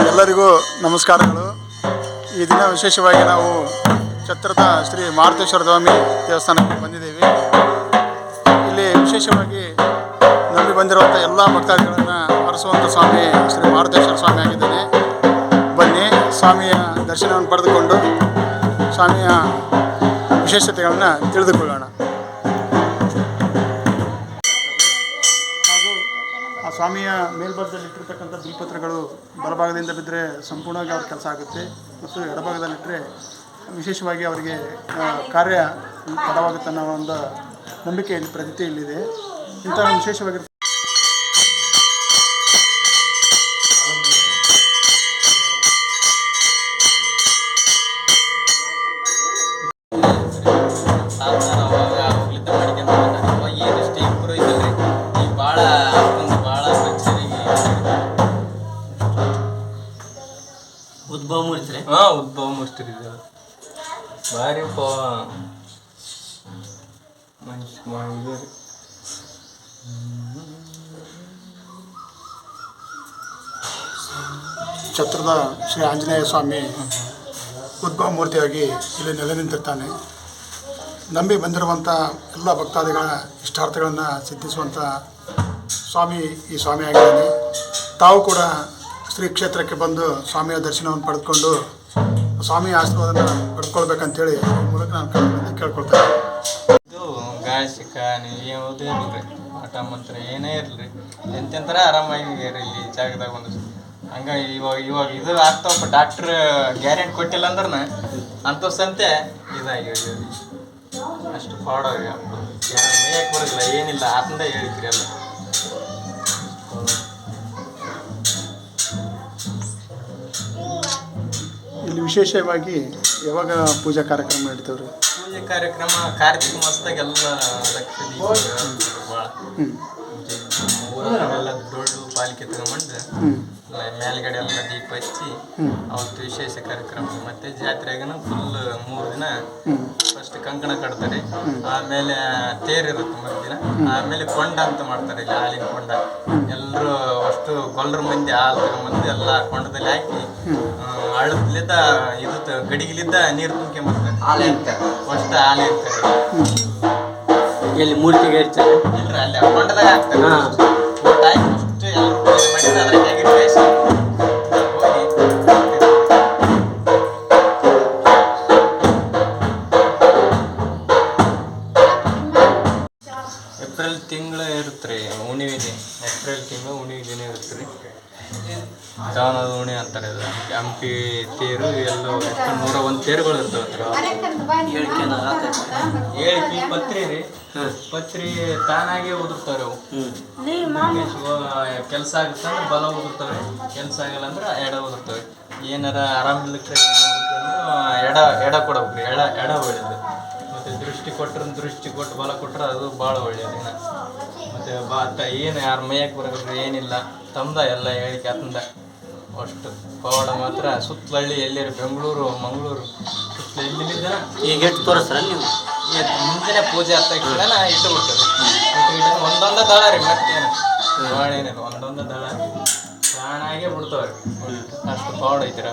ಎಲ್ಲರಿಗೂ ನಮಸ್ಕಾರಗಳು. ಈ ದಿನ ವಿಶೇಷವಾಗಿ ನಾವು ಛತ್ರದ ಶ್ರೀ ಮಾರುತೇಶ್ವರ ಸ್ವಾಮಿ ದೇವಸ್ಥಾನಕ್ಕೆ ಬಂದಿದ್ದೇವೆ. ಇಲ್ಲಿ ವಿಶೇಷವಾಗಿ ನಂಬಿ ಬಂದಿರುವಂಥ ಎಲ್ಲ ಭಕ್ತಾದಿಗಳನ್ನು ಹರಿಸುವಂಥ ಸ್ವಾಮಿ ಶ್ರೀ ಮಾರುತೇಶ್ವರ ಸ್ವಾಮಿ ಆಗಿದ್ದಾನೆ. ಬನ್ನಿ, ಸ್ವಾಮಿಯ ದರ್ಶನವನ್ನು ಪಡೆದುಕೊಂಡು ಸ್ವಾಮಿಯ ವಿಶೇಷತೆಗಳನ್ನು ತಿಳಿದುಕೊಳ್ಳೋಣ. ಸ್ವಾಮಿಯ ಮೇಲ್ಭಾಗದಲ್ಲಿ ಇಟ್ಟಿರ್ತಕ್ಕಂಥ ಬಿಲ್ಪತ್ರಗಳು ಬಲಭಾಗದಿಂದ ಬಿದ್ದರೆ ಸಂಪೂರ್ಣವಾಗಿ ಅವ್ರ ಕೆಲಸ ಆಗುತ್ತೆ ಮತ್ತು ಎಡಭಾಗದಲ್ಲಿಟ್ಟರೆ ವಿಶೇಷವಾಗಿ ಅವರಿಗೆ ಕಾರ್ಯ ತಡವಾಗುತ್ತೆ ಅನ್ನೋ ಒಂದು ನಂಬಿಕೆ ಇಲ್ಲಿ ಇಲ್ಲಿದೆ. ಇಂಥ ವಿಶೇಷವಾಗಿ ಮೂರ್ತಿ ರೀ ಹಾಂ ಉದ್ಭವ ಮುಷ್ಟಿರಿ ಇದು ಭಾರಿ ಪ ಮನುಷ್ಯ ಇದು ರೀ. ಛತ್ರದ ಶ್ರೀ ಆಂಜನೇಯ ಸ್ವಾಮಿ ಉದ್ಭವ ಮೂರ್ತಿಯಾಗಿ ಇಲ್ಲಿ ನೆಲೆ ನಿಂತಿರ್ತಾನೆ. ನಂಬಿ ಬಂದಿರುವಂಥ ಎಲ್ಲ ಭಕ್ತಾದಿಗಳ ಇಷ್ಟಾರ್ಥಗಳನ್ನು ಸಿದ್ಧಿಸುವಂಥ ಸ್ವಾಮಿ ಈ ಸ್ವಾಮಿ ಆಗಿದ್ದಾನೆ ತಾವು ಕೂಡ ಶ್ರೀ ಕ್ಷೇತ್ರಕ್ಕೆ ಬಂದು ಸ್ವಾಮಿಯ ದರ್ಶನವನ್ನು ಪಡೆದುಕೊಂಡು ಸ್ವಾಮಿಯ ಆಶೀರ್ವಾದನ ಪಡ್ಕೊಳ್ಬೇಕಂತೇಳಿ ಮೂಲಕ ನಾನು ಕೇಳ್ಕೊಳ್ತಾ- ಕೇಳ್ಕೊಳ್ತೇನೆ ಇದು ಗಾಯಸಿಕ ಯಾವುದೇ ಇರಲ್ರಿ ಆಟ ಮಂತ್ರ ಏನೇ ಇರಲಿ ಎಂತೆಂತರ ಆರಾಮಾಗಿ ಇರಲಿ ಇಲ್ಲಿ ಜಾಗದಾಗ ಒಂದು ಹಂಗಾಗಿ ಇವಾಗ ಇವಾಗ ಇದು ಆಗ್ತಾವಪ್ಪ ಡಾಕ್ಟ್ರ್ ಗ್ಯಾರಂಟಿ ಕೊಟ್ಟಿಲ್ಲ ಅಂದ್ರೆ ಅಂಥಸಂತೆ ಇದಾಗಿ ಅಷ್ಟು ಮೇಯಕ್ಕೆ ಬರೋದಿಲ್ಲ, ಏನಿಲ್ಲ, ಆತಂದ ಹೇಳಿದ್ರಿ ಎಲ್ಲ. ವಿಶೇಷವಾಗಿ ಯಾವಾಗ ಪೂಜಾ ಕಾರ್ಯಕ್ರಮ ಇಡ್ತೇವ್ರಿ ಪೂಜೆ ಕಾರ್ಯಕ್ರಮ ಕಾರ್ತಿಕ ಮಾಸದಾಗ ಎಲ್ಲ ಲಕ್ಷ ದೀಪ ಭಾಳ. ಹ್ಞೂ ಡೊಳ್ಳು ಪಾಲಿಕೆ ತಗೊಂಬಂದು ಮೇಲ್ಗಡೆ ಎಲ್ಲ ದೀಪ ಹಚ್ಚಿ ಅವತ್ತು ವಿಶೇಷ ಕಾರ್ಯಕ್ರಮ. ಮತ್ತೆ ಜಾತ್ರೆಗನ ಫುಲ್ ಮೂರು ದಿನ ಫಸ್ಟ್ ಕಂಕಣ ಕಟ್ತಾರೆ. ಆಮೇಲೆ ತೇರ್ ಇರುತ್ತೆ ಮರುದಿನ. ಆಮೇಲೆ ಕೊಂಡ ಅಂತ ಮಾಡ್ತಾರೆ ಇಲ್ಲಿ ಹಾಲಿನ ಕೊಂಡ. ಎಲ್ಲರೂ ಅಷ್ಟು ಗೊಲ್ಲರ ಮಂದಿ ಹಾಲು ತಗೊಂಬಂದು ಎಲ್ಲ ಕೊಂಡದಲ್ಲಿ ಹಾಕಿ ಅಳದ್ಲಿದ್ದ ಇದು ಗಡಿಗಿಲಿದ್ದ ನೀರು ತುಂಬ್ಕೊಂಬರ್ತಾರೆ ಆಲೆ ಅಂತ ಫಸ್ಟ್ ಹಾಲು ಇರ್ತಾರೆ ಎಲ್ಲಿ ಮೂರ್ತಿಗೆ ಇರ್ತಾರೆ ಇಲ್ರಿ ಅಲ್ಲಿ ಕೊಂಡದಾಗ ಹಾಕ್ತಾರೆ. ಹಾಕಿ ಫಸ್ಟ್ ಎಲ್ಲರೂ ಮಾಡಿದ್ರೆ ಏಪ್ರಿಲ್ ತಿಂಗಳ ಇರುತ್ತೆ ರೀ ಹುಣ್ಣಿಮೆ ದಿನ, ಏಪ್ರಿಲ್ ತಿಂಗಳು ಹುಣ್ಣಿಮೆ ದಿನ ಇರುತ್ತೆ ರೀ. ದಾವನದ ಉಣಿ ಅಂತಾರೆ ಅದು, ಹಂಪಿ ತೇರು ಎಲ್ಲ ನೂರ ಒಂದು ತೇರುಗಳು ಇರ್ತಾವೆ ಏಳಿಕೆ ಪತ್ರಿ ರೀ, ಪತ್ರಿ ತಾನಾಗೆ ಓದುತ್ತಾರೆ ಅವು. ಕೆಲಸ ಆಗುತ್ತೆ ಅಂದ್ರೆ ಬಲ ಓದುತ್ತವೆ ಕೆಲಸ ಆಗಲ್ಲ ಅಂದ್ರೆ ಎಡ ಓದುತ್ತವೆ ಏನಾರ ಆರಾಮಿಲ್ಲ ಎಡ ಎಡ ಕೊಡಬೇಕು ಎಡ ಎಡ ಒಳ್ಳೇದು. ಮತ್ತೆ ದೃಷ್ಟಿ ಕೊಟ್ರೆ ದೃಷ್ಟಿ ಕೊಟ್ಟು ಬಲ ಕೊಟ್ರೆ ಅದು ಭಾಳ ಒಳ್ಳೆಯದು ಇನ್ನು. ಮತ್ತೆ ಬಾತ ಏನು ಯಾರ ಮೈಯಕ್ಕೆ ಬರಬೇಕು ಏನಿಲ್ಲ. ತಮ್ದ ಎಲ್ಲ ಹೇಳಿಕೆ ಆತಂದ ಅಷ್ಟು ಪವಾಡ ಮಾತ್ರ. ಸುತ್ತಲಳ್ಳಿ ಎಲ್ಲಿರು? ಬೆಂಗಳೂರು ಮಂಗಳೂರು. ಸುತ್ತಲ ಎಲ್ಲಿದ್ದ ಈಗ ಎಷ್ಟು ತೋರಿಸ್ರ ನೀವು? ಈ ಮುಂಜಾನೆ ಪೂಜೆ ಅರ್ಥ ತಕ್ಷಣ ಇಟ್ಟು ಇಟ್ಟು ಇಟ್ಟು ಒಂದೊಂದ ದಳ ರೀ ಮತ್ತೇನು. ಭಾಳ ಏನಿಲ್ಲ ಒಂದೊಂದ ದಳ. ಪ್ರಾಣಾಗೆ ಬಿಡ್ತಾವ್ರಿ. ಅಷ್ಟು ಪವಾಡ ಐತಿರ